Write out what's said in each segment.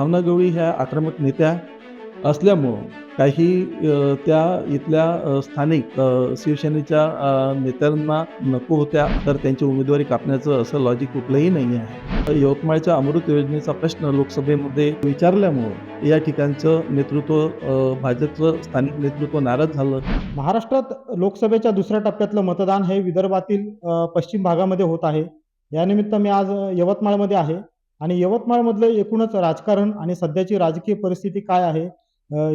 भावना गवळी ह्या आक्रमक नेत्या असल्यामुळं काही त्या इथल्या स्थानिक शिवसेनेच्या नेत्यांना नको होत्या तर त्यांची उमेदवारी कापण्याचं असं लॉजिक कुठलंही नाही आहे. यवतमाळच्या अमृत योजनेचा प्रश्न लोकसभेमध्ये विचारल्यामुळं या ठिकाणचं नेतृत्व भाजपचं स्थानिक नेतृत्व नाराज झालं. महाराष्ट्रात लोकसभेच्या दुसऱ्या टप्प्यातलं मतदान हे विदर्भातील पश्चिम भागामध्ये होत आहे. यानिमित्त मी आज यवतमाळमध्ये आहे. आणि यवतमाळमधलं एकूणच राजकारण आणि सध्याची राजकीय परिस्थिती काय आहे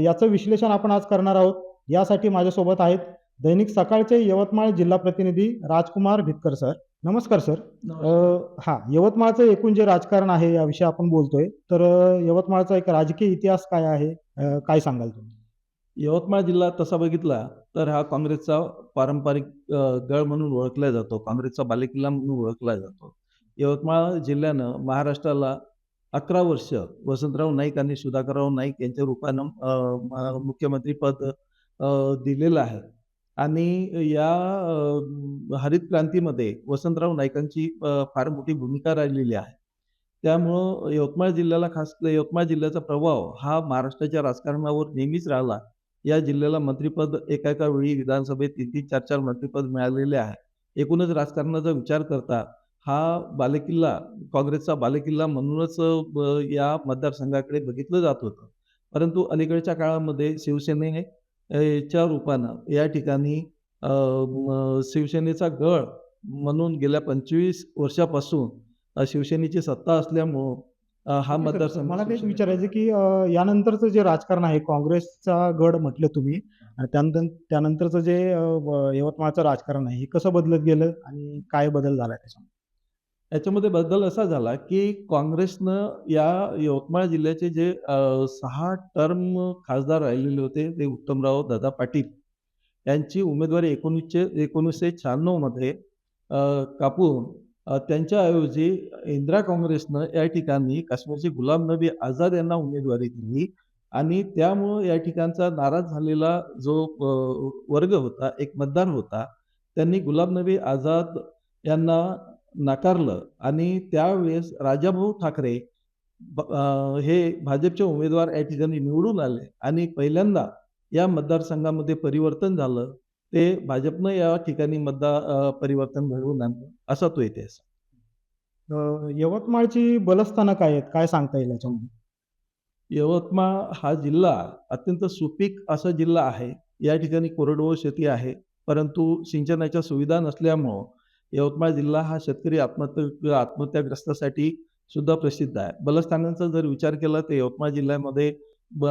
याचं विश्लेषण आपण आज करणार आहोत. यासाठी माझ्यासोबत आहेत दैनिक सकाळचे यवतमाळ जिल्हा प्रतिनिधी राजकुमार भितकर सर. नमस्कार सर. हा यवतमाळचं एकूण जे राजकारण आहे याविषयी आपण बोलतोय तर यवतमाळचा एक राजकीय इतिहास काय आहे काय सांगाल तुम्ही? यवतमाळ जिल्हा तसा बघितला तर हा काँग्रेसचा पारंपरिक गड म्हणून ओळखला जातो काँग्रेसचा बालेकिल्ला म्हणून ओळखला जातो. यवतमाळ जिल्ह्यानं महाराष्ट्राला अकरा वर्ष वसंतराव नाईक आणि सुधाकरराव नाईक यांच्या रूपानं मुख्यमंत्रीपद दिलेलं आहे. आणि या हरित क्रांतीमध्ये वसंतराव नाईकांची फार मोठी भूमिका राहिलेली आहे. त्यामुळं यवतमाळ जिल्ह्याला खास यवतमाळ जिल्ह्याचा प्रभाव हा महाराष्ट्राच्या राजकारणावर नेहमीच राहिला. या जिल्ह्याला मंत्रिपद एका एका वेळी विधानसभेत तीन तीन चार चार मंत्रिपद मिळालेले आहे. एकूणच राजकारणाचा विचार करता हा बालेकिल्ला काँग्रेसचा बालेकिल्ला म्हणूनच या मतदारसंघाकडे बघितलं जात होतं. परंतु अलीकडच्या काळामध्ये शिवसेने अ, च्या रूपानं या ठिकाणी शिवसेनेचा गड म्हणून गेल्या पंचवीस वर्षापासून शिवसेनेची सत्ता असल्यामुळं हा. मतदारसंघ मला तेच विचारायचं की यानंतरचं जे राजकारण आहे काँग्रेसचा गड म्हटलं तुम्ही आणि त्यानंतर त्यानंतरचं जे यवतमाळचं राजकारण आहे हे कसं बदलत गेलं आणि काय बदल झाला त्याच्यामध्ये? याच्यामध्ये बदल असा झाला की काँग्रेसनं या यवतमाळ जिल्ह्याचे जे अ, सहा टर्म खासदार राहिलेले होते ते उत्तमराव दादा पाटील यांची उमेदवारी एकोणीसशे एकोणीसशे शहाण्णवमध्ये कापून अ, त्यांच्याऐवजी इंदिरा काँग्रेसनं या ठिकाणी काश्मीरचे गुलाम नबी आझाद यांना उमेदवारी दिली आणि त्यामुळं या ठिकाणचा नाराज झालेला जो अ, वर्ग होता एक मतदार होता त्यांनी गुलाम नबी आझाद यांना नाकारलं. आणि त्यावेळेस राजाभाऊ ठाकरे हे भाजपचे उमेदवार या ठिकाणी निवडून आले. आणि पहिल्यांदा या मतदारसंघामध्ये परिवर्तन झालं. ते भाजपनं या ठिकाणी मतदार परिवर्तन घडवून आणलं. असा तो इतिहास. यवतमाळची बलस्थानं काय आहेत? काय सांगता येईल याच्यामध्ये? यवतमाळ हा जिल्हा अत्यंत सुपीक असा जिल्हा आहे. या ठिकाणी कोरडवाहू शेती आहे. परंतु सिंचनाच्या सुविधा नसल्यामुळं यवतमाळ जिल्हा हा शेतकरी आत्महत्या आत्महत्याग्रस्तासाठी सुद्धा प्रसिद्ध आहे. बलस्थानांचा जर विचार केला तर यवतमाळ जिल्ह्यामध्ये ब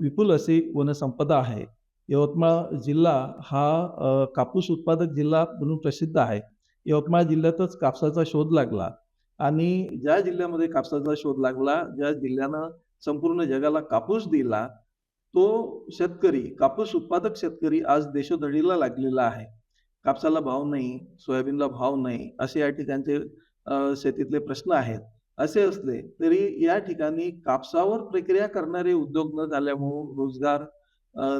विपुल अशी वनसंपदा आहे. यवतमाळ जिल्हा हा कापूस उत्पादक जिल्हा म्हणून प्रसिद्ध आहे. यवतमाळ जिल्ह्यातच कापसाचा शोध लागला आणि ज्या जिल्ह्यामध्ये कापसाचा शोध लागला ज्या जिल्ह्यानं संपूर्ण जगाला कापूस दिला तो शेतकरी कापूस उत्पादक शेतकरी आज देशोधडीला लागलेला आहे. कापसाला भाव नाही सोयाबीनला भाव नाही असे या ठिकाणचे शेतीतले प्रश्न आहेत. असे असले तरी या ठिकाणी कापसावर प्रक्रिया करणारे उद्योग न झाल्यामुळे रोजगार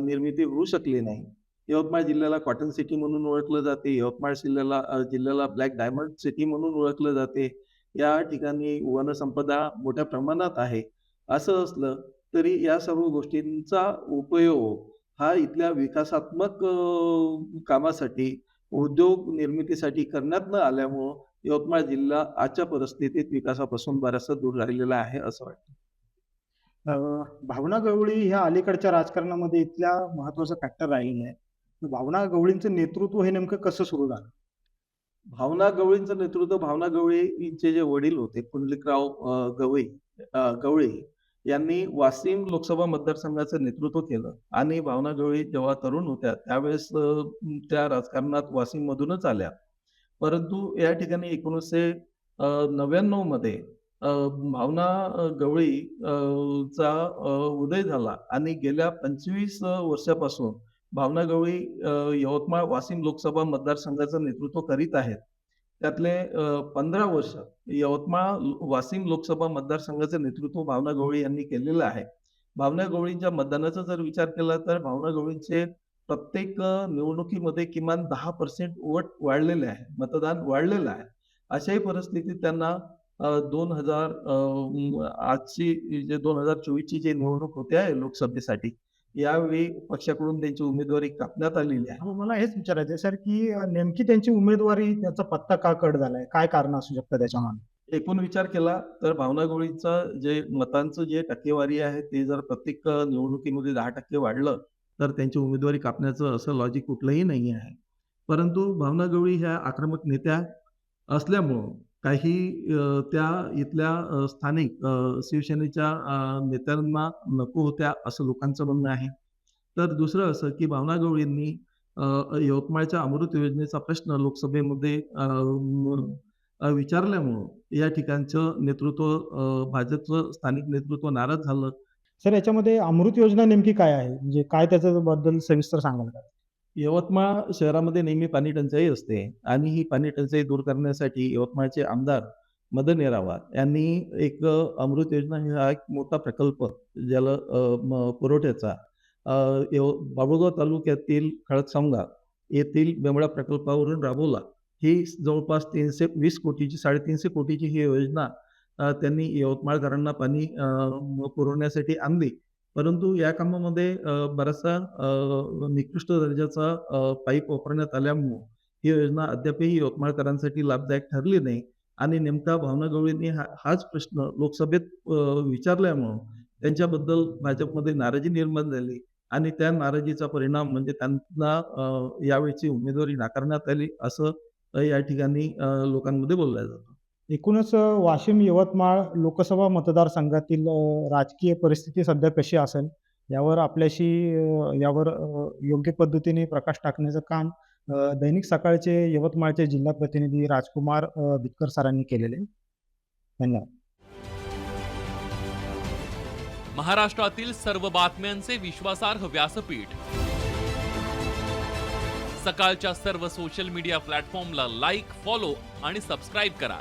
निर्मिती होऊ शकली नाही. यवतमाळ जिल्ह्याला कॉटन सिटी म्हणून ओळखलं जाते. यवतमाळ जिल्ह्याला जिल्ह्याला ब्लॅक डायमंड सिटी म्हणून ओळखलं जाते. या ठिकाणी वनसंपदा मोठ्या प्रमाणात आहे. असं असलं तरी या सर्व गोष्टींचा उपयोग हा इथल्या विकासात्मक कामासाठी उद्योग निर्मितीसाठी करण्यात न आल्यामुळं यवतमाळ जिल्हा आजच्या परिस्थितीत विकासापासून बराचसा दूर राहिलेला आहे असं वाटतं. भावना गवळी ह्या अलीकडच्या राजकारणामध्ये इथल्या महत्वाचं फॅक्टर राहिलेलं आहे. भावना गवळींचं नेतृत्व हे नेमकं कसं सुरू झालं? भावना गवळींचं नेतृत्व भावना गवळींचे जे वडील होते पुंडलिकराव गवळी गवळी यांनी वाशिम लोकसभा मतदारसंघाचं नेतृत्व केलं. आणि भावना गवळी जेव्हा तरुण होत्या त्यावेळेस त्या राजकारणात वाशिम मधूनच आल्या. परंतु या ठिकाणी एकोणीसशे नव्याण्णवमध्ये भावना गवळी चा उदय झाला. आणि गेल्या पंचवीस वर्षापासून भावना गवळी यवतमाळ वाशिम लोकसभा मतदारसंघाचं नेतृत्व करीत आहेत. त्यातले पंधरा वर्ष यवतमाळ वाशिम लोकसभा मतदारसंघाचं नेतृत्व भावना गवळी यांनी केलेलं आहे. भावना गवळींच्या मतदानाचा जर विचार केला तर भावना गवळींचे प्रत्येक निवडणुकीमध्ये किमान दहा पर्सेंट वोट वाढलेले आहे मतदान वाढलेलं आहे. अशाही परिस्थितीत त्यांना दोन हजार आजची जे दोन हजार चोवीसची जी निवडणूक होते आहे लोकसभेसाठी यावेळी पक्षाकडून त्यांची उमेदवारी कापण्यात आलेली आहे. मला हेच विचारायचं आहे सर की नेमकी त्यांची उमेदवारी त्याचा पत्ता का कट झालाय? काय कारण असू शकतं त्याच्यामागे? एकूण विचार केला तर भावना गवळीचं जे मतांचं जे टक्केवारी आहे ते जर प्रत्येक निवडणुकीमध्ये दहा टक्के वाढलं तर त्यांची उमेदवारी कापण्याचं असं लॉजिक कुठलंही नाही आहे. परंतु भावना गवळी ह्या आक्रमक नेत्या असल्यामुळं काही त्या इथल्या स्थानिक शिवसेनेच्या नेत्यांना नको होत्या असं लोकांचं म्हणणं आहे. तर दुसरं असं की भावना गवळींनी यवतमाळच्या अमृत योजनेचा प्रश्न लोकसभेमध्ये विचारल्यामुळं या ठिकाणचं नेतृत्व भाजपचं स्थानिक नेतृत्व नाराज झालं. सर याच्यामध्ये अमृत योजना नेमकी काय आहे? म्हणजे काय त्याच्याबद्दल सविस्तर सांगाल का? यवतमाळ शहरामध्ये नेहमी पाणी टंचाई असते आणि ही पाणी टंचाई दूर करण्यासाठी यवतमाळचे आमदार मदन येरावार यांनी एक अमृत योजना हा एक मोठा प्रकल्प ज्याला म- पुरवठ्याचा यव बाबुळगाव तालुक्यातील खडकसंगा येथील बेंबळा प्रकल्पावरून राबवला. ही जवळपास तीनशे वीस कोटीची साडेतीनशे कोटीची ही योजना त्यांनी यवतमाळकरांना पाणी पुरवण्यासाठी आणली. परंतु या कामामध्ये बराचसा निकृष्ट दर्जाचा पाईप वापरण्यात आल्यामुळं ही योजना अद्यापही यवतमाळकरांसाठी लाभदायक ठरली नाही. आणि नेमका भावना गवळींनी हा हाच प्रश्न लोकसभेत विचारल्यामुळं त्यांच्याबद्दल भाजपमध्ये नाराजी निर्माण झाली आणि त्या नाराजीचा परिणाम म्हणजे त्यांना यावेळीची यावेळची उमेदवारी नाकारण्यात आली असं या ठिकाणी लोकांमध्ये बोललं जातं. एकूणच वाशिम यवतमाळ लोकसभा मतदारसंघातील राजकीय परिस्थिती सध्या कशी असेल? यावर आपल्याशी यावर योग्य पद्धतीने प्रकाश टाकण्याचं काम दैनिक सकाळचे यवतमाळचे जिल्हा प्रतिनिधी राजकुमार अ, सरांनी केलेले धन्यवाद. महाराष्ट्रातील सर्व बातम्यांचे विश्वासार्ह व्यासपीठ. सकाळच्या सर्व सोशल मीडिया प्लॅटफॉर्मला लाईक फॉलो आणि सबस्क्राईब करा.